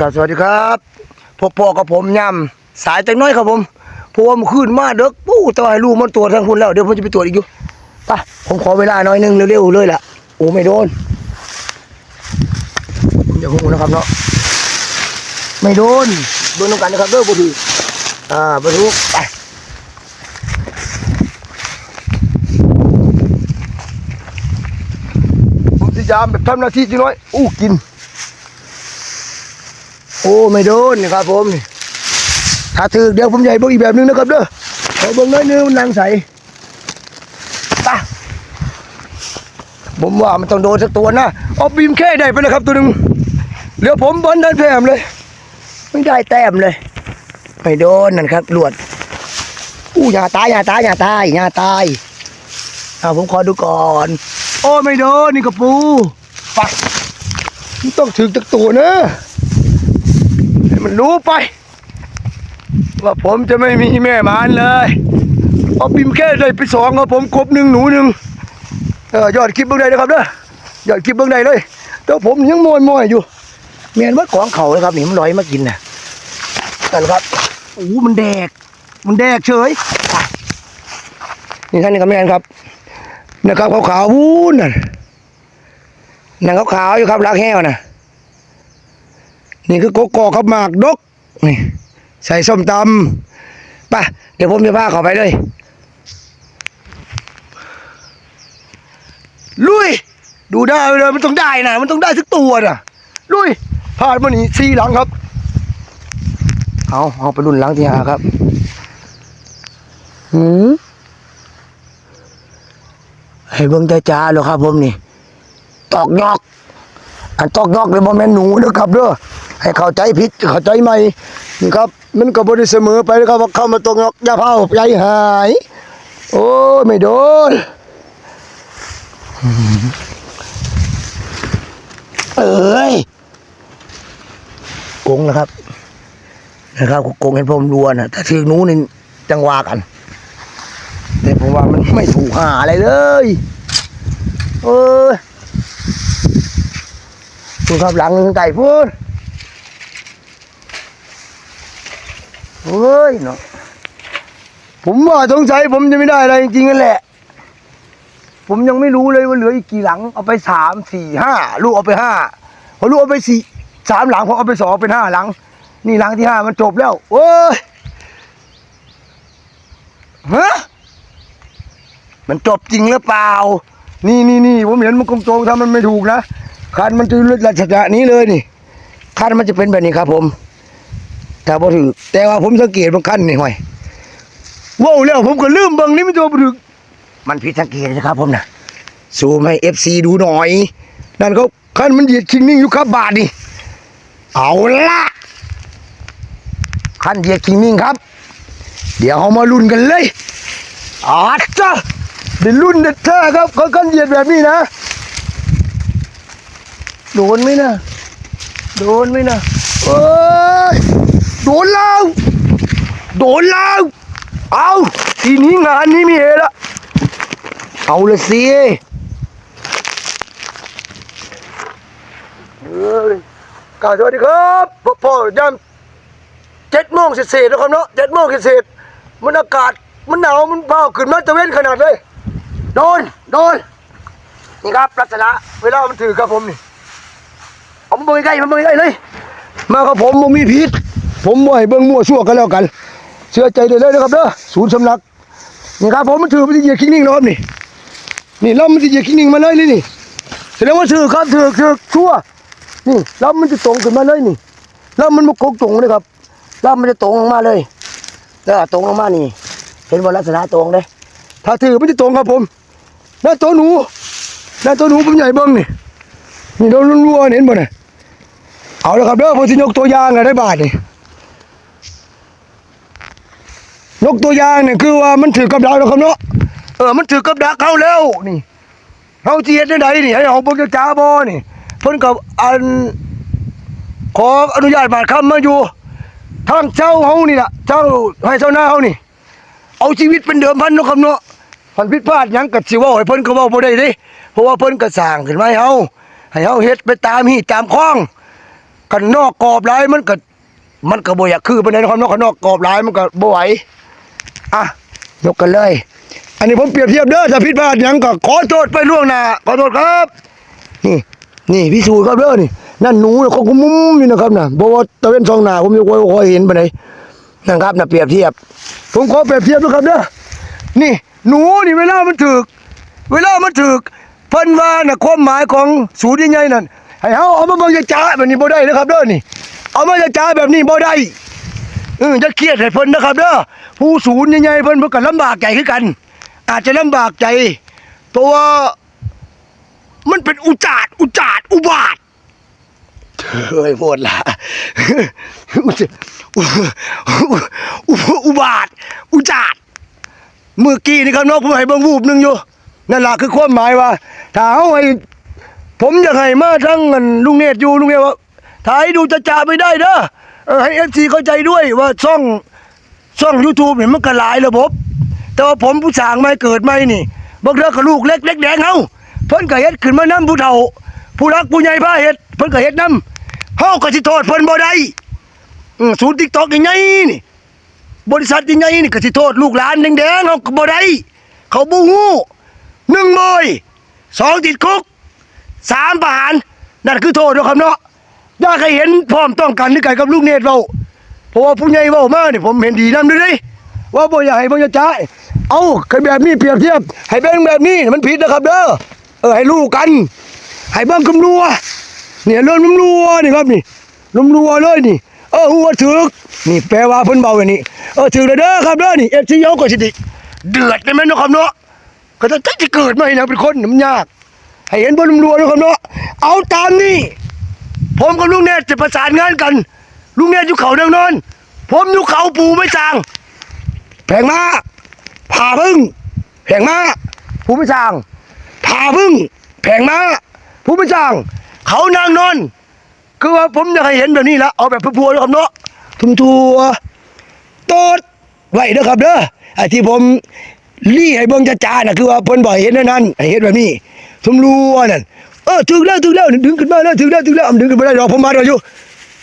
ครับสวัสดีครับพบปอกับผมยำสายจังน้อยครับผมเพราะว่ามันขึ้นมาเด็กปู้แต้องให้ลูกมันตรวจทางคุณแล้วเดี๋ยวผมจะไปตรวจอีกอยู่ไปผมขอเวลาน่อยหนึงเร็วๆเลยล่ะโอ้ไม่โดนอย่าพูดนะครับเนาะไม่โดนโดนต้องกันนะครับเด้อบุตรอ่าบุตรไปผมพยายามแบบทำหน้าที่จังน้อยอู้กิน โอ้ไม่โดนนี่ครับผมถ้าถือเดี๋ยวผมใหญ่เบิ่งอีกแบบนึงนะครับเด้อเอาเบิ่งน้อยนึงมันนางใสตาผมว่ามันต้องโดนสักตัวนะเอาบีมแค่ได้ไปนะครับตัวหนึ่งเหลือผมบอลได้แต้มเลย ไม่ได้แต้มเลย ไม่โดนนั่นครับหลวดอู้อย่าตายอย่าตายอย่าตายอย่าตายเอาผมขอดูก่อน โอ้ไม่โดนนี่กระปูไปมันต้องถึงตักตัวนะ มันรู้ไป ว่าผมจะไม่มีแม่มานเลยเอาบิมแค่ได้ไปสองครับผมครบหนึ่งหนูหนึ่งเออยอดคลิปเบื้องใดนะครับเด้อยอดคลิปเบื้องใดเลยแต่ผมยังมอยมอยอยู่เมียนว่าของเขาเลยครับนี่มันลอยมากินนะนั่นครับโอ้มันแดก มันแดกเฉยนี่ท่านนี่ครับแม่นครับนะครับขาวๆวู้นน่ะนั่นขาวๆอยู่ครับรักแห้วน่ะ นี่คือโกโก้ครับหมากดกนี่ใส่ส้มตำป่ะเดี๋ยวผมจะพาเขาไปเลยลุย ดูได้เลยมันต้องได้นะมันต้องได้สักตัวน่ะลุยพาดมานี่สี่หลังครับ เอาเอาไปรุ่นหลังที่หาครับหืมให้เบิ่งจ้าๆเลยครับผมนี่ ตอกยอก อันตอกยอกเลยบ่แม่นหนูนะครับเด้อ ให้เข้าใจผิดเข้าใจใหม่นี่ครับ มันก็บ่ได้เสมอไปนะครับว่าเข้ามาตอกยกยาเผาใจหาย โอ้ไม่โดนเอ้ยกงนะครับ นะครับกงเห็นผมรัวนะถ้าถึงหนูนี่จังหวะกัน แต่ผมว่ามันไม่ถูกหาอะไรเลยเอ้ยคุณครับหลังไก่พูด เฮ้ยเนาะผมว่าสงสัยผมจะไม่ได้อะไรจริงๆนั่นแหละ ผมยังไม่รู้เลยว่าเหลืออีกกี่หลัง เอาไปสามสี่ห้าลูกเอาไปห้าพอลูกเอาไปสี่สามหลังผมเอาไปสองเป็นห้าหลัง นี่หลังที่ห้ามันจบแล้วโอ้ยฮะมันจบจริงหรือเปล่า นี่นี่นี่ผมเห็นมันโกงทำมันไม่ถูกนะคันมันจะลักษณะนี้เลยนี่คันมันจะเป็นแบบนี้ครับผม แต่พอถือแต่ว่าผมสังเกตบางคันนี่ห่วยว้าวแล้วผมก็ลืมเบางนี่มันตัวบ่ถึกมันผิดสังเกตนะครับ ผมนะซูมให้เอฟซีดูหน่อย นั่นเขาคันมันเหยียดคิงนิ่งอยู่ครับบาทนี่เอาละคันเหยียดคิงนิ่งครับ เดี๋ยวเรามาลุ้นกันเลยอาจ้ะเดี๋ยวลุ้นเด็ดแท้ครับเขาคันเหยียดแบบนี้นะโดนไหมนะโดนไหมนะเอ้ย โดนแล้วโดนแล้วเอาทีนี้งานนี้มีเฮละเอาละสิเอ้ยกาสวัสดีครับพ่อพ่อยามเจ็ดโมงเศษๆนะครับเนาะเจ็ดโมงเศษๆมันอากาศมันหนาวมันเผาขึ้นมาตะเว้นขนาดเลยโดนโดนนี่ครับลักษณะเวลามันถือครับผมนี่เอามาบงใกล้มาบงใกล้เลย มากับผมบ่มีพิษ ผมบ่ให้เบิ่งมั่วซั่วกันแล้วกัน เชื่อใจได้เลยนะครับเด้อศูนย์สำนักนี่ครับผมมันถือมันสิเหยียดคิงนิ่งนะครับนี่นี่ลำมันสิเหยียดคิงนิ่งมาเลยนี่นี่แสดงว่าถือครับถือถือชั่วนี่ลำมันจะตรงขึ้นมาเลยนี่ลำมันมันกกตรงเลยครับลำมันจะตรงลงมาเลยแล้วตรงลงมานี่เห็นว่าลักษณะตรงเลยถ้าถือมันจะตรงครับผมหน้าตัวหนูหน้าตัวหนูผมใหญ่เบิ่งนี่นี่เราล้วนๆเห็นบ่เนี่ยเอาละครับเด้อผมสิยกตัวอย่างอะไรบาทนี่ ยกตัวอย่างเนี่ยคือว่ามันถือกับดักแล้วครับเนาะเออมันถือกับดักเข้าแล้วนี่เฮาสิเฮ็ดได้ไดนี่ให้เอาบิ่งจ้าบ่นี่เพิ่นก็อันขออนุญาตบาดคำมาอยู่ทางเจ้าเฮานี่ล่ะเจ้าให้เจ้าหน้าเฮานี่ เอาชีวิตเป็นเดิมพันเนาะครับเนาะพันผิดพลาดหยังก็สิเว้าให้เพิ่นก็เว้าบ่ได้เด้เพราะว่าเพิ่นก็สร้างขึ้นมาให้เฮาให้เฮาเฮ็ดไปตามฮีตามคล้องกันนอกกรอบหลายมันก็มันก็บ่อยากคือปานใดนะครับนอกกันนอกกรอบหลายมันก็บ่ไหว อะยกกันเลย อันนี้ผมเปรียบเทียบเด้อถ้าผิดพลาดหยังก็ขอโทษไปล่วงหน้าขอโทษครับ นี่ นี่พิสูจน์ครับเด้อนี่ นั่นหนูเขาก็มุมอยู่นะครับน่ะบ่ว่าตะเวนสองหน้าผมยังคอยเห็นปานใดนะครับน่ะเปรียบเทียบ ผมขอเปรียบเทียบด้วยครับเด้อนี่ หนูนี่เวลามันถึก เวลามันถึกเพิ่นว่าน่ะความหมายของสูตรใหญ่ๆนั่นให้เฮาเอามาเบิ่งจะจ้าแบบนี้บ่ได้นะครับเด้อนี่ เอามาจะจ้าแบบนี้บ่ได้ เออจะเครียดให้เพิ่นนะครับเด้อผู้สูตรใหญ่ๆเพิ่นเพิ่นก็ลำบากใจคือกัน อาจจะลำบากใจ ตัวามันเป็นอุจาดอุจาดอุบาทเฮ้ยโพดละอุจอุอุอุบาท อุจาดเมื่อกี้นี่ครับน้องผมให้เบิ่งวูบหนึงอยู่นั่นล่ะคือความหมายว่าถ้าเอาให้ผมอยากให้มาทั้งอันลุงเนตรอยู่ลุงเนตรว่าถ้าให้ดูจะจ่าไม่ได้เด้อ เออให้เอฟซีเข้าใจด้วยว่าช่องช่อง YouTube เนี่ยมันก็หลายระบบ แต่ว่าผมผู้สร้างไม่เกิดไม่นี่บางเรื่องก็ลูกเล็กเล็กแดงเฮาเพิ่นก็เฮ็ดขึ้นมานํผู้เฒ่า ผู้รักผู้ใหญ่พาเฮ็ดเพิ่นก็เฮ็ดนํเฮาก็สิโทษเพิ่นบ่ได้อือศูนย์ TikTok ใหญ่ๆนี่ บริษัทยังไงนี่ก็สิโทษลูกหลานแดงๆเขาก็บ่ได้เขาบ่ฮู้หนึ่งบ่อยสองติดคุกสามประหารนั่นคือโทษเนาะครับเนาะ อยากให้เห็นพร้อมต้องกันด้วยกันกับลูกเนตรเว้าเพราะว่าผู้ใหญ่เว้ามานี่ผมเห็นดีนำด้วยเด้ว่าบ่อยากให้บ่อยากจ่ายเอาคันแบบนี้เปรียบเทียบ ให้เบ่งแบบนี้มันผิดนะครับเด้อเออให้รู้กันให้เบิ่งคำรัวเนี่ยเรื่องน้ำรัวนี่ครับนี่น้ำรัวเลยนี่ เออหัวถึกนี่แปลว่าเพิ่นเบาอย่างนี้เออถึกแล้วเด้อครับเด้อนี่เอฟซีเยาก็สิติเดือดได้ไหมเนาะครับเนาะก็จะจะเกิดมาให้นะเป็นคนมันยากให้เห็นบนน้ำรัวเนาะครับเนาะเอาตามนี่ ผมกับลุงเนตรจะประสานงานกัน ลุงเนตรอยู่เขาเนืองนอน ผมอยู่เขาปูไม่จางแผงมาผ่าพึ่งแผงมาผู้ไม่จางผ่าพึ่งแผงมาผู้ไม่จาง เขานางนอน คือว่าผมอยากให้เห็นแบบนี้ละเอาแบบพัวๆเลยครับเนาะทุ่มทัวโตดไว้เด้อครับเด้อไอ้ที่ผมรีให้เบิ่งจ้าๆน่ะคือว่าเพิ่นบ่ให้เห็นนั่นนั่นให้เห็นแบบนี้ทุ่มรัวนั่น เออถึงแล้วถึงแล้วดึงขึ้นมาแล้วถึงแล้วถึงแล้วดึงขึ้นมาได้ดอกผมมาดอกอยู่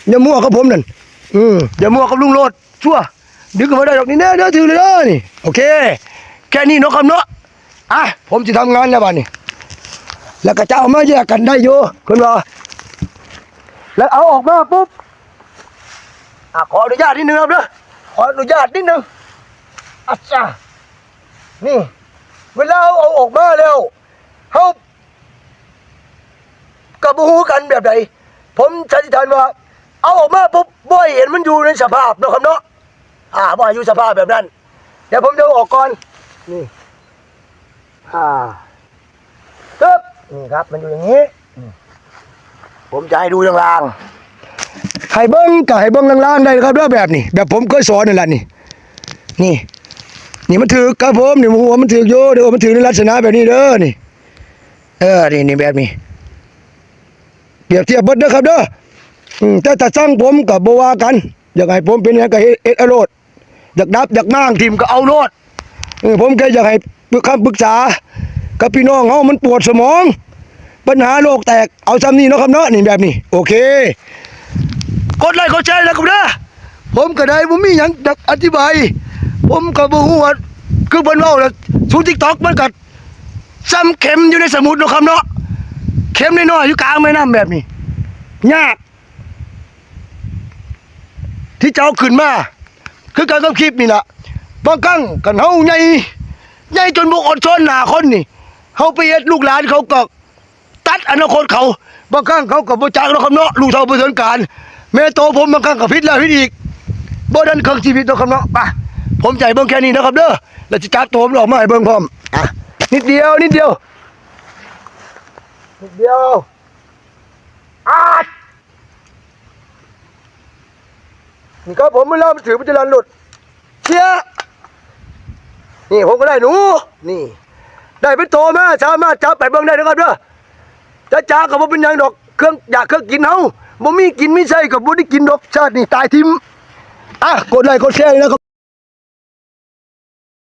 อย่ามั่วกับผมนั่นอืมอย่ามั่วกับลุงโลดชั่วดึงขึ้นมาได้ดอกนี่แน่เด้อถึงแล้วเด้อนี่โอเค แค่นี้นาะครับเนาะอะผมจะทำงานแล้วบัดนี้แล้วก็จะเอามาแยกกันได้อยู่คุณว่าแล้วเอาออกมาปุ๊บอะขออนุญาตนิดนึงครับเด้อขออนุญาตนิดนึงอัจฉานี่ เวลาเอาเอาออกมาแล้วเขา กับหูกันแบบใดผมสันนิษฐานว่า เอาออกมาปุ๊บบ่อยเห็นมันอยู่ในสภาพเนาะครับเนาะอ่าบ่อยอยู่สภาพแบบนั้น เดี๋ยวผมจะเอาออกก่อนนี่อ่าตึ๊บนี่ครับ มันอยู่อย่างนี้ ผมจะให้ดูล่างๆให้เบิ้งกับให้เบิ้งล่างๆได้ครับด้อแบบนี้แบบผมเคยสอนนั่แหละนี่นี่ นี่มันถือครับผมนี่หัวมันถือโยเดี๋ยวมันถือในลักษณะแบบนี้เด้อนี่ เออนี่นี่แบบนี้ เปรียบเทียบเบิดเด้อครับเด้ออืมแต่ถ้าสั่งผมกับบ่ว่ากัน อยากให้ผมเป็นหยังก็เฮ็ดเอ็ดเอาโลดอยากดับอยากมั่างทีมก็เอาโลดเออผมแค่อยากให้คำปรึกษา กับพี่น้องเฮามันปวดสมอง ปัญหาโลกแตกเอาซ้ำนี่เนาะครับเนาะนี่แบบนี้ โอเค กดไลค์กดแชร์แล้วครับเด้อผมก็ได้ผมมีหยังจะอธิบาย ผมก็บ่ฮู้ว่าคือเพิ่นเว้าแล้วสู่ TikTok มันก็ซ้ำเข็มอยู่ในสมุดเนาะครับเนาะเข็มน้อยๆอยู่กลางแม่น้ำแบบนี้ยาก ที่เจ้าขึ้นมาคือการกับคลิปนี่ละบางครั้งกันเฮาใหญ่ใหญ่จนบ่อดทนหนาคนนี่เฮาไปเฮ็ดลูกหลานเขาก็ตัดอนาคตเขาบางครั้งเขาก็บ่จักแล้วคำเนาะลูกเฒ่าบ่สนการแม่โตผมบางครั้งก็ผิดแล้วผิดอีกบ่ดันเครื่องชีวิตเนาะคำเนาะไปผมใจเบิ่งแค่นี้นะครับเด้อแล้วสิจัดตัวผมออกมาให้เบิ่งพร้อมอะนิดเดียวนิดเดียว นิดเดียวอาดนี่ครับผมไม่เล่ามันถือมันจะลันหลุดเชียนี่ผมก็ได้หนู นี่ ได้เป็นโตมาสามารถจับไปเบิ่งได้นะครับเด้อจ้าจ้าก็บ่เป็นยังดอกเครื่องอยากเครื่องกินเฮาบ่มีกินไม่ใช่ก็บ่ได้กินดอกชาตินี่ตายทิมอะกดไลค์กดแชร์เลยนะครับ